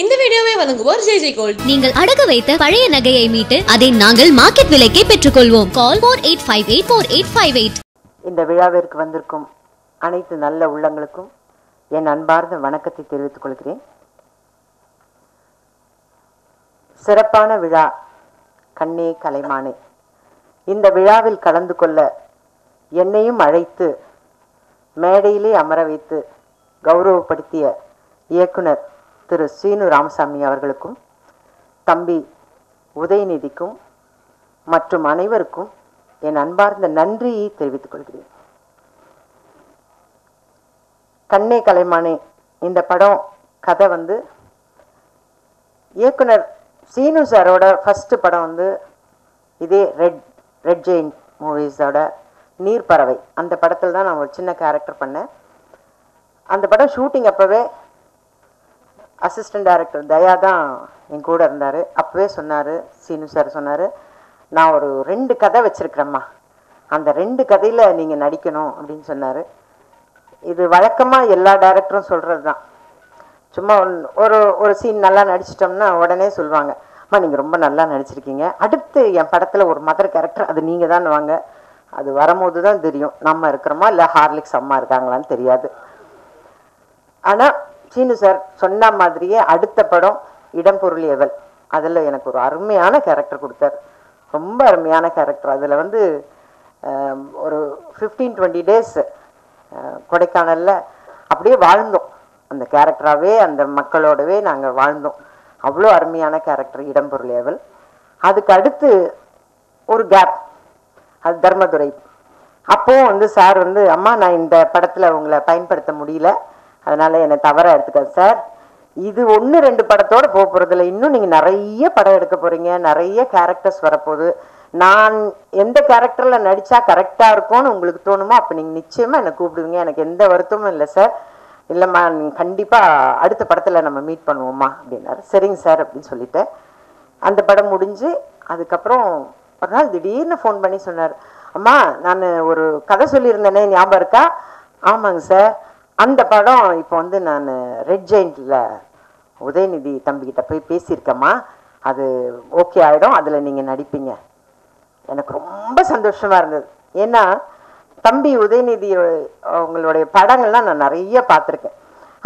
இந்த வீடியோவை வழங்குவோர் ஜெய் ஜெய் கோல்ட். நீங்கள் அடகு வைத்த பழைய நகையை மீட்டு அதை நாங்கள் மார்க்கெட் விலைக்கே பெற்றுக்கொள்வோம். Call four eight five eight four eight five eight. இந்த விழாவிற்கு வந்திருக்கும் அனைத்து நல்ல உள்ளங்களுக்கும் என் அன்பார்ந்த வணக்கத்தை தெரிவித்துக் கொள்கிறேன். சிறப்பான விழா கண்ணே கலைமானே. இந்த விழாவில் கலந்து கொள்ள என்னையும் அழைத்து மேடையிலே அமர வைத்து கௌரவப்படுத்திய இயக்குனர் திரு சீனு ராமசாமி அவர்களுக்கும் தம்பி உதயநிதிக்கும் மற்றும் அனைவருக்கும் என் அன்பார்ந்த நன்றியை தெரிவித்துக் கொள்கிறேன். கண்ணே கலைமானே இந்த படம் கதை வந்து இயக்குனர் சீனு சாரோட ஃபர்ஸ்ட் படம் வந்து இதே ரெட் ரெட் ஜெயின் மூவிஸோட நீர்ப்பறவை. அந்த படத்தில் தான் நான் ஒரு சின்ன கேரக்டர் பண்ணேன். அந்த படம் ஷூட்டிங் அப்போவே அசிஸ்டன்ட் டைரக்டர் தயா தான் என் கூட இருந்தார். அப்போவே சொன்னார் சீனு சார் சொன்னார் நான் ஒரு ரெண்டு கதை வச்சுருக்கிறேம்மா. அந்த ரெண்டு கதையில் நீங்கள் நடிக்கணும் அப்படின்னு சொன்னார். இது வழக்கமாக எல்லா டைரக்டரும் சொல்கிறது தான் சும்மா ஒன்- ஒரு ஒரு சீன் நல்லா நடிச்சிட்டோம்னா உடனே சொல்லுவாங்க அம்மா நீங்கள் ரொம்ப நல்லா நடிச்சிருக்கீங்க. அடுத்து என் படத்தில் ஒரு மதர் கேரக்டர் அது நீங்கள் தான் வாங்க அது வரும்போது தான் தெரியும் நம்ம இருக்கிறோமா? இல்லை ஹார்லிக்ஸ் அம்மா இருக்காங்களான்னு தெரியாது. ஆனால் சீனு சார் சொன்ன மாதிரியே அடுத்த படம் இடம்பொருள் அதில் எனக்கு ஒரு அருமையான கேரக்டர் கொடுத்தார். ரொம்ப அருமையான கேரக்டர் அதில் வந்து ஒரு ஃபிஃப்டீன் டுவெண்ட்டி டேஸ் கொடைக்கானலில் அப்படியே வாழ்ந்தோம். அந்த கேரக்டராகவே அந்த மக்களோடவே நாங்கள் வாழ்ந்தோம். அவ்வளோ அருமையான கேரக்டர் இடம்பொருள் அதுக்கு அடுத்து ஒரு கேப் அது தர்மதுரை. அப்போது வந்து சார் வந்து அம்மா நான் இந்த படத்தில் உங்களை பயன்படுத்த முடியல. அதனால என்னை தவற எடுத்துக்க சார் இது ஒன்று ரெண்டு படத்தோடு போக போகிறதில்ல இன்னும் நீங்கள் நிறைய படம் எடுக்க போகிறீங்க நிறைய கேரக்டர்ஸ் வரப்போகுது. நான் எந்த கேரக்டரில் நடித்தா கரெக்டாக இருக்கும்னு உங்களுக்கு தோணுமோ அப்போ நீங்கள் நிச்சயமாக என்னை கூப்பிடுவீங்க. எனக்கு எந்த வருத்தமும் இல்லை சார் இல்லைம்மா நீங்கள் கண்டிப்பாக அடுத்த படத்தில் நம்ம மீட் பண்ணுவோம்மா அப்படின்னாரு. சரிங்க சார் அப்படின்னு சொல்லிட்டேன் அந்த படம் முடிஞ்சு அதுக்கப்புறம் ஒரு நாள் திடீர்னு ஃபோன் பண்ணி சொன்னார். அம்மா நான் ஒரு கதை சொல்லியிருந்தேனே ஞாபகம் இருக்கா? ஆமாங்க சார் அந்த படம் இப்போ வந்து நான் ரெட் ஜெயிண்டில் உதயநிதி தம்பிக்கிட்ட போய் பேசியிருக்கேம்மா. அது ஓகே ஆகிடும் அதில் நீங்கள் நடிப்பீங்க. எனக்கு ரொம்ப சந்தோஷமாக இருந்தது. ஏன்னா தம்பி உதயநிதி அவங்களுடைய படங்கள்லாம் நான் நிறைய பார்த்துருக்கேன்.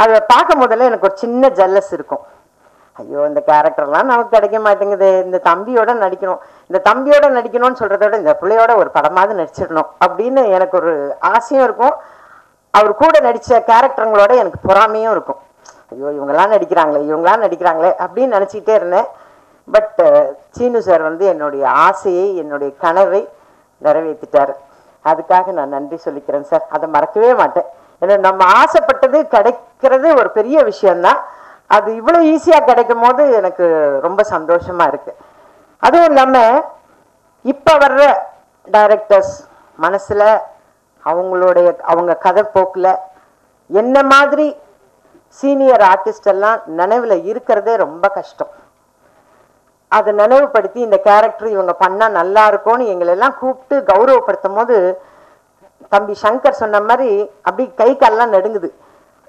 அதை பார்க்கும் போதெல்லாம் எனக்கு ஒரு சின்ன ஜல்லஸ் இருக்கும். ஐயோ இந்த கேரக்டர்லாம் நமக்கு கிடைக்க மாட்டேங்குது. இந்த தம்பியோட நடிக்கணும். இந்த தம்பியோட நடிக்கணும்னு சொல்கிறத விட இந்த பிள்ளையோட ஒரு படமாவது நடிச்சிடணும் அப்படின்னு எனக்கு ஒரு ஆசையும் இருக்கும். அவர் கூட நடித்த கேரக்டருங்களோட எனக்கு பொறாமையும் இருக்கும். ஐயோ இவங்கெல்லாம் நடிக்கிறாங்களே இவங்கெல்லாம் நடிக்கிறாங்களே அப்படின்னு நினச்சிக்கிட்டே இருந்தேன். பட் சீனு சார் வந்து என்னுடைய ஆசையை என்னுடைய கனவை நிறைவேற்றிட்டார். அதுக்காக நான் நன்றி சொல்லிக்கிறேன் சார். அதை மறக்கவே மாட்டேன். ஏன்னா நம்ம ஆசைப்பட்டது கிடைக்கிறது ஒரு பெரிய விஷயம்தான். அது இவ்வளோ ஈஸியாக கிடைக்கும் போது எனக்கு ரொம்ப சந்தோஷமாக இருக்குது அதுவும் இல்லாமல் இப்போ வர்ற டைரக்டர்ஸ் மனசில் அவங்களுடைய அவங்க கதை போக்கில் என்ன மாதிரி சீனியர் ஆர்டிஸ்ட் எல்லாம் நினைவில் இருக்கிறதே ரொம்ப கஷ்டம். அதை நினைவுபடுத்தி இந்த கேரக்டர் இவங்க பண்ணால் நல்லா இருக்கும்னு எங்களெல்லாம் கூப்பிட்டு கௌரவப்படுத்தும் போது தம்பி சங்கர் சொன்ன மாதிரி அப்படி கை கால்லாம் நடுங்குது.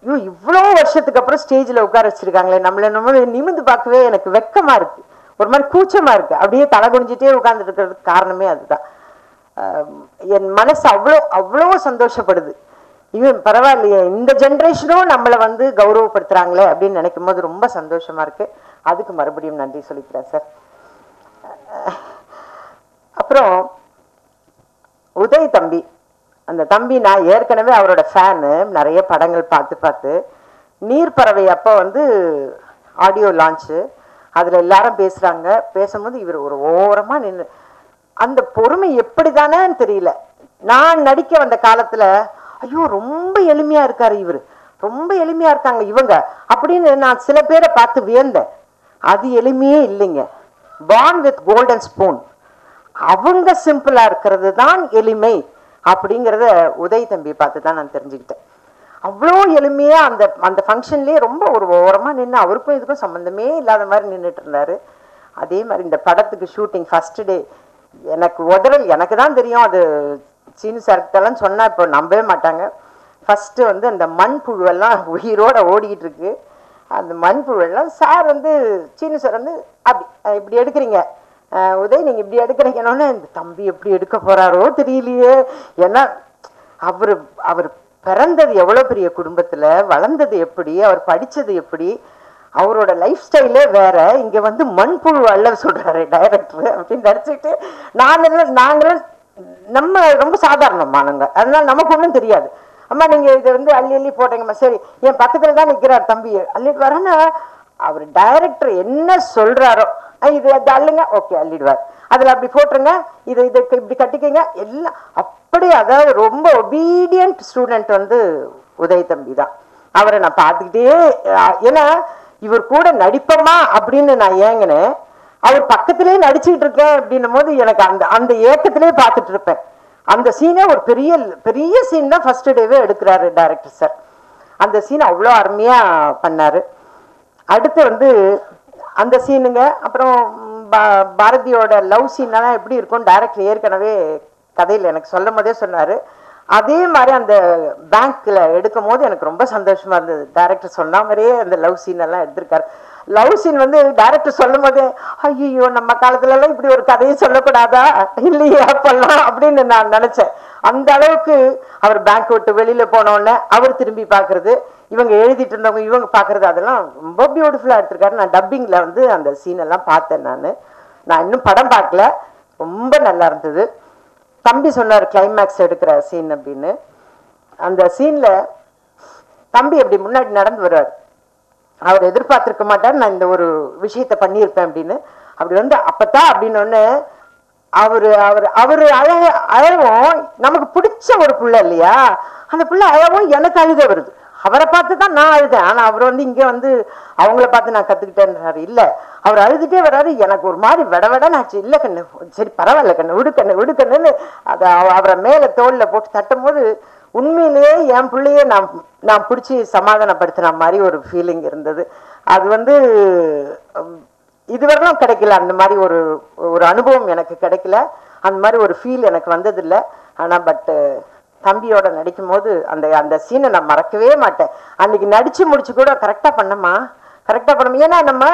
ஐயோ இவ்வளோ வருஷத்துக்கு அப்புறம் ஸ்டேஜில் உட்கார வச்சிருக்காங்களே நம்மள நம்ம நிமிந்து பார்க்கவே எனக்கு வெக்கமா இருக்கு. ஒரு மாதிரி கூச்சமாக இருக்கு. அப்படியே தலை குடிஞ்சிட்டே உட்காந்துட்டு இருக்கிறதுக்கு காரணமே அதுதான். என் மனசு அவ்வளோ அவ்வளோ சந்தோஷப்படுது. இவன் பரவாயில்லையே இந்த ஜென்ரேஷனும் நம்மளை வந்து கௌரவப்படுத்துறாங்களே அப்படின்னு நினைக்கும் போது ரொம்ப சந்தோஷமாக இருக்குது அதுக்கு மறுபடியும் நன்றி சொல்லிக்கிறேன் சார் அப்புறம் உதய் தம்பி. அந்த தம்பி நான் ஏற்கனவே அவரோட ஃபேனு நிறைய படங்கள் பார்த்து பார்த்து. நீர்ப்பறவை அப்போ வந்து ஆடியோ லான்ச்சு அதில் எல்லாரும் பேசுகிறாங்க பேசும்போது இவர் ஒரு ஓரமாக நின்று அந்த பொறுமை எப்படிதானேன்னு தெரியல. நான் நடிக்க வந்த காலத்தில் ஐயோ ரொம்ப எளிமையாக இருக்காரு இவர். ரொம்ப எளிமையாக இருக்காங்க இவங்க அப்படின்னு நான் சில பேரை பார்த்து வியந்தேன். அது எளிமையே இல்லைங்க. பான் வித் கோல்டன் ஸ்பூன் அவங்க சிம்பிளா இருக்கிறது தான் எளிமை அப்படிங்கிறத உதய் தம்பி பார்த்து தான் நான் தெரிஞ்சுக்கிட்டேன். அவ்வளோ எளிமையா அந்த அந்த ஃபங்க்ஷன்லேயே ரொம்ப ஒரு ஓரமா நின்று அவருக்கும் இதுக்கும் சம்மந்தமே இல்லாத மாதிரி நின்றுட்டு இருந்தாரு. அதே மாதிரி இந்த படத்துக்கு ஷூட்டிங் ஃபர்ஸ்ட் டே எனக்கு உதறல் எனக்கு தான் தெரியும் அது சீனு சார்கிட்டலாம் சொன்னா இப்போ நம்பவே மாட்டாங்க. ஃபஸ்ட்டு வந்து அந்த மண் புழுவெல்லாம் உயிரோட ஓடிக்கிட்டு இருக்கு. அந்த மண்புழுவெல்லாம் சார் வந்து சீனு சார் வந்து அப்படி இப்படி எடுக்கிறீங்க. உதய் நீங்கள் இப்படி எடுக்கிறீங்கன்னு இந்த தம்பி எப்படி எடுக்க போறாரோ தெரியலையே. ஏன்னா அவர் அவர் பிறந்தது எவ்வளோ பெரிய குடும்பத்தில் வளர்ந்தது எப்படி அவர் படித்தது எப்படி அவரோட லைஃப் ஸ்டைலே வேற. இங்க வந்து மண்புழு அல்ல சொல்றாரு டைரக்டர் அப்படின்னு நினச்சிட்டு நானும் நாங்களும் நம்ம ரொம்ப சாதாரணமானவங்க அதனால நமக்கு ஒன்றும் தெரியாது. அம்மா நீங்க இதை வந்து அள்ளி அள்ளி போட்டீங்கம்மா. சரி என் பக்கத்துல தான் நிற்கிறார் தம்பி. அள்ளிட்டு வரேன்னா அவர் டைரக்டர் என்ன சொல்றாரோ இது அது அள்ளுங்க. ஓகே அள்ளிடுவார். அதில் அப்படி போட்டுருங்க. இதை இதை இப்படி கட்டிக்கங்க. எல்லாம் அப்படியே அதாவது ரொம்ப ஒபீடியன்ட் ஸ்டூடெண்ட் வந்து உதய தம்பி தான். அவரை நான் பார்த்துக்கிட்டே ஏன்னா இவர் கூட நடிப்பமா அப்படின்னு நான் ஏங்கினேன். அவர் பக்கத்திலே நடிச்சுட்டு இருக்கேன் அப்படின்னும் போது எனக்கு அந்த அந்த ஏக்கத்திலே பார்த்துட்டு இருப்பேன். அந்த சீனே ஒரு பெரிய பெரிய சீன் தான் ஃபர்ஸ்ட் டேவே எடுக்கிறாரு டைரக்டர் சார் அந்த சீன் அவ்வளோ அருமையாக பண்ணாரு. அடுத்து வந்து அந்த சீனுங்க அப்புறம் பாரதியோட லவ் சீனெல்லாம் எப்படி இருக்கும் டைரக்டர் ஏற்கனவே கதையில் எனக்கு சொல்லும் போதே சொன்னார். அதே மாதிரி அந்த பேங்க்கில் எடுக்கும் போது எனக்கு ரொம்ப சந்தோஷமாக இருந்தது. டேரக்டர் சொன்ன மாதிரியே அந்த லவ் சீன் எல்லாம் எடுத்திருக்காரு. லவ் சீன் வந்து டேரக்டர் சொல்லும் போதே ஐயோ நம்ம காலத்துலலாம் இப்படி ஒரு கதையை சொல்லக்கூடாதா? இல்லையே அப்பெல்லாம் அப்படின்னு நான் நினச்சேன். அந்த அளவுக்கு அவர் பேங்க் விட்டு வெளியில் போனோடனே அவர் திரும்பி பார்க்கறது இவங்க எழுதிட்டு இருந்தவங்க இவங்க பார்க்கறது அதெல்லாம் ரொம்ப பியூட்டிஃபுல்லாக எடுத்திருக்காரு. நான் டப்பிங்கில் வந்து அந்த சீன் எல்லாம் பார்த்தேன் நான். நான் இன்னும் படம் பார்க்கல. ரொம்ப நல்லா இருந்தது. தம்பி சொன்னார் கிளைமேக்ஸ் எடுக்கிற சீன் அப்படின்னு. அந்த சீனில் தம்பி அப்படி முன்னாடி நடந்து வருவார் அவர் எதிர்பார்த்துருக்க மாட்டார் நான் இந்த ஒரு விஷயத்த பண்ணியிருப்பேன் அப்படின்னு. அப்படி வந்து அப்பதான் அப்படின்னு அவர் அவரு அவர் அவர் அழக அழகும் நமக்கு பிடிச்ச ஒரு புள்ள இல்லையா? அந்த புள்ள அழகும் எனக்கு அழுக வருது. அவரை பார்த்து தான் நான் அழுதேன். ஆனால் அவர் வந்து இங்கே வந்து அவங்கள பார்த்து நான் கற்றுக்கிட்டேன்றாரு இல்லை அவர் அழுதுட்டே வர்றாரு எனக்கு ஒரு மாதிரி விட விடன்னு ஆச்சு இல்லை கண்ணு சரி பரவாயில்ல கண்ணு விடு கண்ணு விடு கண்ணுன்னு அதை அவ- அவரை மேலே தோளில் போட்டு தட்டும் போது உண்மையிலேயே என் பிள்ளையே நான் நான் பிடிச்சி சமாதானப்படுத்தின மாதிரி ஒரு ஃபீலிங் இருந்தது. அது வந்து உம், இதுவரைக்கும் கிடைக்கல. அந்த மாதிரி ஒரு ஒரு அனுபவம் எனக்கு கிடைக்கல. அந்த மாதிரி ஒரு ஃபீல் எனக்கு வந்ததில்லை. ஆனால் பட்டு தம்பியோட நடிக்கும் போது அந்த அந்த சீனை நான் மறக்கவே மாட்டேன். அன்னைக்கு நடிச்சு முடிச்சு கூட கரெக்டாக பண்ணமா? கரெக்டாக பண்ணோம்? ஏன்னா நம்ம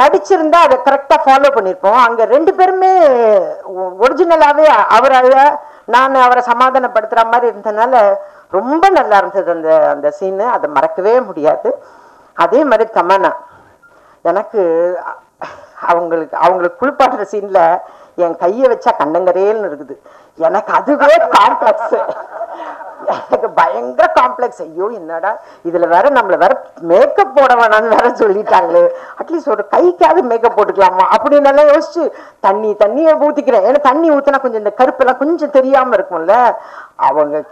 நடிச்சிருந்தா அதை கரெக்டாக ஃபாலோ பண்ணியிருப்போம் அங்கே ரெண்டு பேருமே ஒரிஜினலாகவே அவர் அழ நான் அவரை சமாதானப்படுத்துகிற மாதிரி இருந்தனால ரொம்ப நல்லா இருந்தது அந்த அந்த சீனு அதை மறக்கவே முடியாது. அதே மாதிரி தமனா எனக்கு அவங்களுக்கு அவங்களுக்கு குளிப்பாட்டுற சீன்ல என் கையை வச்சா கண்ணங்கரேல்னு இருக்குது. எனக்கு அதுவே காம்ப்ளெக்ஸ் எனக்கு பயங்கர காம்ப்ளெக்ஸ் ஐயோ என்னடா? இதுல வேற நம்மள வேற மேக்கப் போட வேணாம்னு வேற சொல்லிட்டாங்களே. அட்லீஸ்ட் ஒரு கைக்காவது மேக்கப் போட்டுக்கலாமா? அப்படின்னு எல்லாம் யோசிச்சு தண்ணி தண்ணியை ஊத்திக்கிறேன். ஏன்னா தண்ணி ஊத்தினா கொஞ்சம் இந்த கருப்பெல்லாம் கொஞ்சம் தெரியாம இருக்கும்ல. அவங்க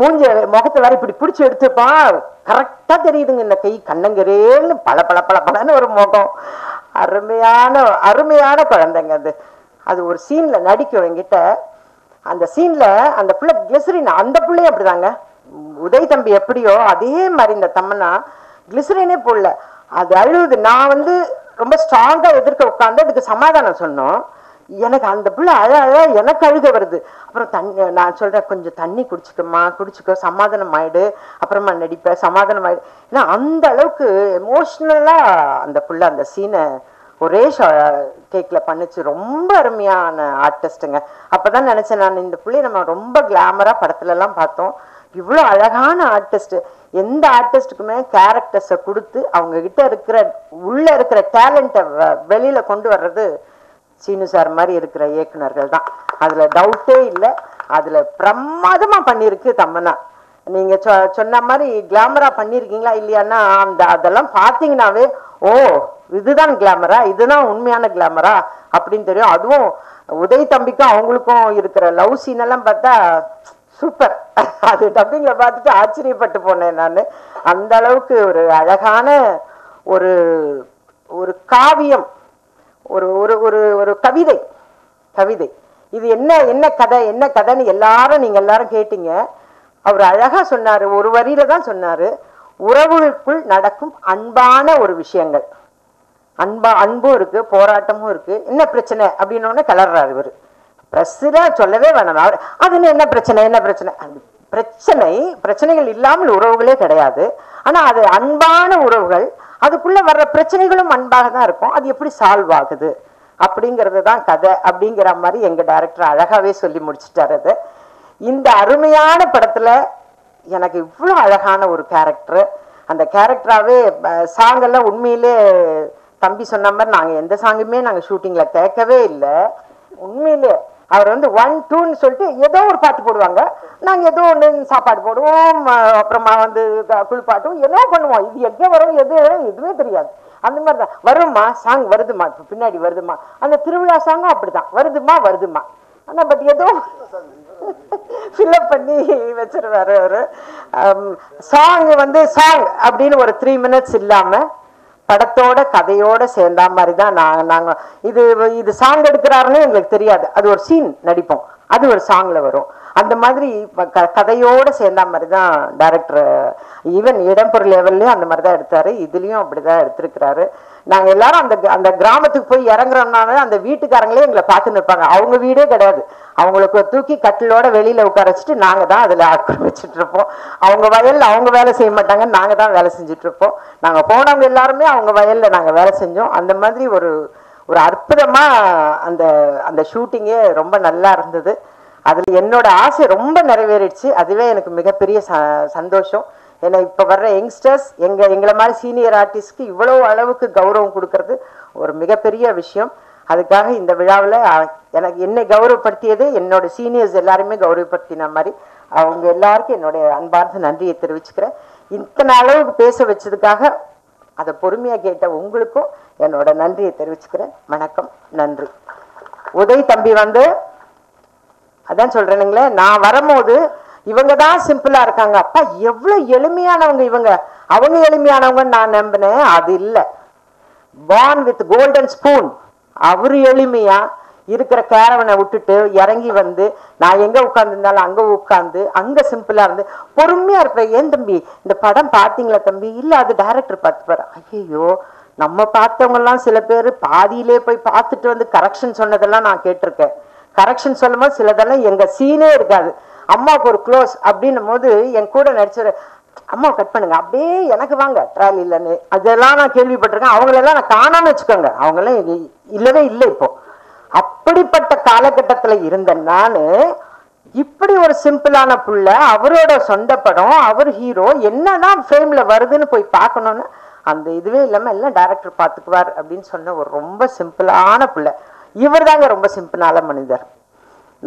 மூஞ்ச முகத்தை வேற இப்படி பிடிச்சி எடுத்துப்பான் கரெக்டா தெரியுதுங்க இந்த கை. கண்ணங்கரேன்னு பல பல பல பலன்னு ஒரு முகம். அருமையான அருமையான குழந்தைங்க அது. அது ஒரு சீனில் நடிக்கும் என்கிட்ட அந்த சீனில் அந்த பிள்ளை கிளிசரின் அந்த புள்ளையும் அப்படிதாங்க. உதய் தம்பி எப்படியோ அதே மாதிரி இந்த தம்மனா கிளிசரினே போடல. அது அழுகுது நான் வந்து ரொம்ப ஸ்ட்ராங்காக எதிர்க்க உட்காந்து அதுக்கு சமாதானம் சொன்னோம். எனக்கு அந்த பிள்ளை அழ அழ எனக்கு அழுக வருது. அப்புறம் தண்ணி நான் சொல்கிறேன் கொஞ்சம் தண்ணி குடிச்சிக்கம்மா குடிச்சிக்கோ சமாதானம் ஆயிடு அப்புறமா நடிப்பேன் சமாதானம் ஆயிடு ஏன்னா அந்த அளவுக்கு எமோஷ்னலாக அந்த பிள்ளை அந்த சீனை ஒரே கேக்கில் பண்ணிச்சு. ரொம்ப அருமையான ஆர்டிஸ்ட்டுங்க. அப்பதான் நினைச்சேன் நான் இந்த புள்ளைய நம்ம ரொம்ப கிளாமரா படத்துல எல்லாம் பார்த்தோம். இவ்வளோ அழகான ஆர்டிஸ்ட் எந்த ஆர்டிஸ்ட்டுக்குமே கேரக்டர்ஸை கொடுத்து அவங்க கிட்ட இருக்கிற உள்ள இருக்கிற டேலண்ட்டை வெளியில கொண்டு வர்றது சீனு சார் மாதிரி இருக்கிற இயக்குனர்கள் தான் அதுல டவுட்டே இல்லை. அதுல பிரமாதமா பண்ணியிருக்கு தம்மனா நீங்க சொ- சொன்ன மாதிரி கிளாமரா பண்ணிருக்கீங்களா இல்லையான்னா அந்த அதெல்லாம் பாத்தீங்கன்னாவே ஓ இதுதான் கிளாமரா இதுதான் உண்மையான கிளாமரா அப்படின்னு தெரியும். அதுவும் உதய் தம்பிக்கும் அவங்களுக்கும் இருக்கிற லவ் சீன் எல்லாம் பார்த்தா சூப்பர் அது டப்பிங்ல பார்த்துட்டு ஆச்சரியப்பட்டு போனேன் நான். அந்த அளவுக்கு ஒரு அழகான ஒரு ஒரு காவியம் ஒரு ஒரு ஒரு ஒரு கவிதை கவிதை. இது என்ன என்ன கதை என்ன கதைன்னு எல்லாரும் நீங்கள் எல்லாரும் கேட்டீங்க. அவர் அழகா சொன்னாரு ஒரு வரியில தான் சொன்னாரு உறவுகளுக்குள் நடக்கும் அன்பான ஒரு விஷயங்கள். அன்பா அன்பும் இருக்கு போராட்டமும் இருக்கு. என்ன பிரச்சனை? அப்படின்னு கிளறாரு இவர். பிரஸ்ல சொல்லவே வேணாம். அவர் அதுன்னு என்ன பிரச்சனை? என்ன பிரச்சனை? பிரச்சனை பிரச்சனைகள் இல்லாமல் உறவுகளே கிடையாது. ஆனால் அது அன்பான உறவுகள் அதுக்குள்ள வர்ற பிரச்சனைகளும் அன்பாக தான் இருக்கும். அது எப்படி சால்வ் ஆகுது? அப்படிங்கிறது தான் கதை அப்படிங்கிற மாதிரி எங்கள் டைரக்டர் அழகாகவே சொல்லி முடிச்சிட்டாரு அது. இந்த அருமையான படத்துல எனக்கு இவ்வளோ அழகான ஒரு கேரக்டர் அந்த கேரக்டராகவே சாங்கெல்லாம் உண்மையிலே தம்பி சொன்ன மாதிரி நாங்கள் எந்த சாங்குமே நாங்கள் ஷூட்டிங்கில் கேட்கவே இல்லை. உண்மையிலே அவர் வந்து ஒன் டூன்னு சொல்லிட்டு ஏதோ ஒரு பாட்டு போடுவாங்க. நாங்கள் ஏதோ ஒன்று சாப்பாடு போடுவோம் அப்புறமா வந்து குளிப்பாட்டும் ஏதோ பண்ணுவோம். இது எங்கே வரும் எது எதுவுமே தெரியாது. அந்த மாதிரி தான். வருமா சாங் வருதுமா இப்போ பின்னாடி வருதுமா அந்த திருவிழா சாங்கும் அப்படி தான் வருதுமா வருதுமா ஆனால் பட் ஏதோ ஃபில்அப் பண்ணி வச்சிருவாரு அவரு. சாங் வந்து சாங் அப்படின்னு ஒரு த்ரீ மினிட்ஸ் இல்லாம படத்தோட கதையோட சேர்ந்தா மாதிரி தான் நாங்கள் நாங்கள் இது இது சாங் எடுக்கிறாருன்னு எங்களுக்கு தெரியாது. அது ஒரு சீன் நடிப்போம். அது ஒரு சாங்ல வரும். அந்த மாதிரி க- கதையோட சேர்ந்தா மாதிரி தான் டேரக்டர் ஈவன் இடம்பொருள் லெவல்லையும் அந்த மாதிரி தான் எடுத்தாரு. அப்படி அப்படிதான் எடுத்திருக்கிறாரு. நாங்க எல்லாரும் அந்த அந்த கிராமத்துக்கு போய் இறங்குறோம்னாவே அந்த வீட்டுக்காரங்களே எங்களை பார்த்து நிற்பாங்க அவங்க வீடே கிடையாது. அவங்களுக்கு தூக்கி கட்டிலோட வெளியில உட்கார வச்சுட்டு நாங்க தான் அதுல ஆக்கிரமிச்சிட்டு இருப்போம். அவங்க வயல்ல அவங்க வேலை செய்ய மாட்டாங்க நாங்க தான் வேலை செஞ்சுட்டு இருப்போம். நாங்க போனவங்க எல்லாருமே அவங்க வயல்ல நாங்க வேலை செஞ்சோம். அந்த மாதிரி ஒரு ஒரு அற்புதமா அந்த அந்த ஷூட்டிங்கே ரொம்ப நல்லா இருந்தது. அதில் என்னோட ஆசை ரொம்ப நிறைவேறிடுச்சு. அதுவே எனக்கு மிகப்பெரிய ச சந்தோஷம். ஏன்னா இப்போ வர்ற யங்ஸ்டர்ஸ் எங்கள் எங்களை மாதிரி சீனியர் ஆர்டிஸ்ட்க்கு இவ்வளோ அளவுக்கு கௌரவம் கொடுக்கறது ஒரு மிகப்பெரிய விஷயம். அதுக்காக இந்த விழாவில் எனக்கு என்னை கௌரவப்படுத்தியது என்னோட சீனியர்ஸ் எல்லாருமே கௌரவப்படுத்தின மாதிரி அவங்க எல்லாருக்கும் என்னுடைய அன்பார்ந்த நன்றியை தெரிவிச்சுக்கிறேன். இத்தனை அளவுக்கு பேச வச்சதுக்காக அதை பொறுமையாக கேட்ட உங்களுக்கும் என்னோட நன்றியை தெரிவிச்சுக்கிறேன். வணக்கம் நன்றி. உதய் தம்பி வந்து அதான் சொல்கிறேனுங்களே நான் வரும்போது இவங்க தான் சிம்பிளா இருக்காங்க. அப்பா எவ்வளவு எளிமையானவங்க இவங்க. அவங்க எளிமையானவங்கன்னு நான் நம்பினேன். அது இல்லை. பார்ன் வித் கோல்டன் ஸ்பூன் அவரு எளிமையா இருக்கிற கேரவனை விட்டுட்டு இறங்கி வந்து நான் எங்க உட்காந்துருந்தாலும் அங்க உட்காந்து அங்க சிம்பிளா இருந்து பொறுமையா இருப்பேன். ஏன் தம்பி? இந்த படம் பாத்தீங்களா தம்பி? இல்ல அது டைரக்டர் பார்த்துப்பாரு. ஐயோ நம்ம பார்த்தவங்க எல்லாம் சில பேர் பாதியிலே போய் பார்த்துட்டு வந்து கரெக்ஷன் சொன்னதெல்லாம் நான் கேட்டிருக்கேன். கரெக்ஷன் சொல்லும்போது சிலதெல்லாம் எங்க சீனே இருக்காது. அம்மாவுக்கு ஒரு க்ளோஸ் அப்படின்னும் போது என் கூட நடிச்சிரு அம்மா கட் பண்ணுங்க. அப்படியே எனக்கு வாங்க ட்ராலி இல்லைன்னு. அதெல்லாம் நான் கேள்விப்பட்டிருக்கேன். அவங்களெல்லாம் நான் காணாமல் வச்சுக்கோங்க. அவங்களாம் இல்லவே இல்லை இப்போ. அப்படிப்பட்ட காலகட்டத்தில் இருந்த நான். இப்படி ஒரு சிம்பிளான புள்ள அவரோட சொந்த படம் அவர் ஹீரோ என்னதான் ஃப்ரேம்ல வருதுன்னு போய் பார்க்கணும்னு அந்த இதுவே இல்லாமல் எல்லாம் டேரக்டர் பார்த்துக்குவார் அப்படின்னு சொன்ன ஒரு ரொம்ப சிம்பிளான புள்ள. இவர் தாங்க ரொம்ப சிம்பிளான மனிதர்.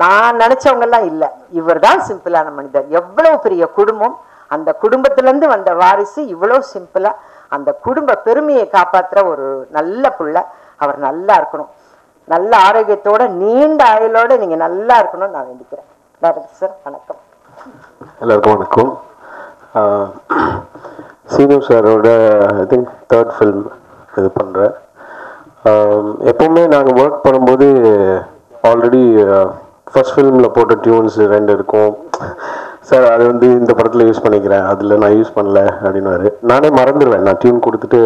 நான் நினைச்சவங்கெல்லாம் இல்லை. இவர் தான் சிம்பிளான மனிதர். எவ்வளவு பெரிய குடும்பம் அந்த குடும்பத்திலேருந்து வந்த வாரிசு இவ்வளோ சிம்பிளாக அந்த குடும்ப பெருமையை காப்பாற்றுற ஒரு நல்ல புள்ள அவர் நல்லா இருக்கணும். நல்ல ஆரோக்கியத்தோட நீண்ட ஆயுளோட நீங்க நல்லா இருக்கணும்னு நான் வேண்டிக்கிறேன். Director sir. வணக்கம். எல்லாருக்கும் வணக்கம். சீனு சாரோட ஐ திங்க் தேர்ட் ஃபில்ம் இது பண்ணுறேன் எப்போவுமே நாங்கள் ஒர்க் பண்ணும்போது ஆல்ரெடி ஃபர்ஸ்ட் ஃபிலிமில் போட்ட டியூன்ஸ் ரெண்டு இருக்கும். சார் அது வந்து இந்த படத்தில் யூஸ் பண்ணிக்கிறேன். அதில் நான் யூஸ் பண்ணல அப்படின்னாரு நானே மறந்துடுவேன் நான் டியூன் கொடுத்துட்டு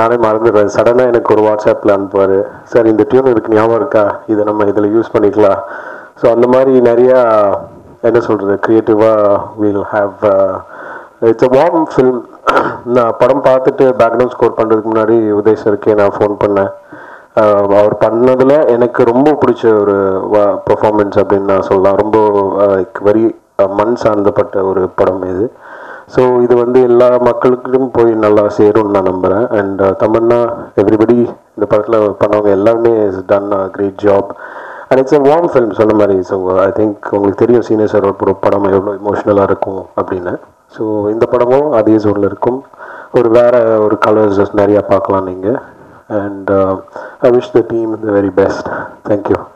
நானே மறந்துடுவேன் சடனாக எனக்கு ஒரு வாட்ஸ்அப்பில் அனுப்புவார். சார் இந்த டியூன் இருக்கு ஞாபகம் இருக்கா? இதை நம்ம இதில் யூஸ் பண்ணிக்கலாம். ஸோ அந்த மாதிரி நிறையா என்ன சொல்கிறது க்ரியேட்டிவாக we'll have it's a warm film நான் படம் பார்த்துட்டு பேக்ரவுண்ட் ஸ்கோர் பண்ணுறதுக்கு முன்னாடி உதய் சருக்கே நான் ஃபோன் பண்ணேன். அவர் பண்ணதில் எனக்கு ரொம்ப பிடிச்ச ஒரு பர்ஃபார்மன்ஸ் அப்படின்னு நான் சொல்லலாம். ரொம்ப லைக் வெரி மண் சார்ந்தப்பட்ட ஒரு படம் இது. ஸோ இது வந்து எல்லா மக்களுக்கும் போய் நல்லா சேரும்னு நான் நம்புகிறேன் அண்ட் தமன்னா எவ்ரிபடி இந்த படத்தில் பண்ணவங்க எல்லாருமே is done a great job and it's a warm film சொன்ன மாதிரி. ஸோ ஐ திங்க் உங்களுக்கு தெரியும் சீனியர் சார் ஒரு படம் எவ்வளோ இமோஷ்னலாக இருக்கும் அப்படின்னு. ஸோ இந்த படமும் அதே ஜோனில் இருக்கும். ஒரு வேற ஒரு கலர்ஸ் நிறையா பார்க்கலாம் நீங்கள் and uh, I wish the team the very best. Thank you.